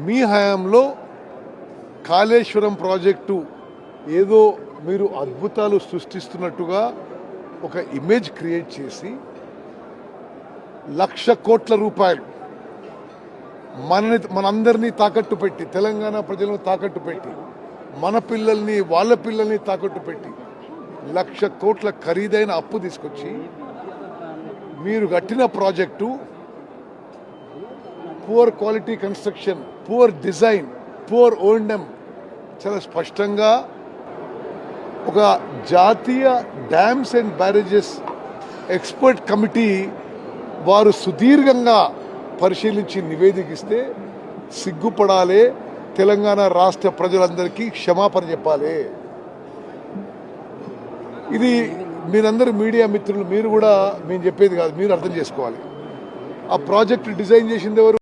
మీ హయాంలో కాళేశ్వరం ప్రాజెక్టు ఏదో మీరు అద్భుతాలు సృష్టిస్తున్నట్టుగా ఒక ఇమేజ్ క్రియేట్ చేసి లక్ష కోట్ల రూపాయలు మనని మనందరినీ తాకట్టు పెట్టి తెలంగాణ ప్రజలను తాకట్టు పెట్టి మన పిల్లల్ని వాళ్ళ పిల్లల్ని తాకట్టు పెట్టి లక్ష కోట్ల ఖరీదైన అప్పు తీసుకొచ్చి మీరు కట్టిన project poor quality construction poor design poor O and M చాలా స్పష్టంగా ఒక జాతీయ dams and barrages expert committee వారు సుదీర్ఘంగా పరిశీలించి నివేదికిస్తే సిగ్గుపడాలి. తెలంగాణ రాష్ట్ర ప్రజలందరికీ క్షమాపణ చెప్పాలి. ఇది మీరందరూ మీడియా మిత్రులు మీరు కూడా మేము చెప్పేది కాదు మీరు అర్థం చేసుకోవాలి. ఆ ప్రాజెక్ట్ డిజైన్ చేసింది ఎవరు?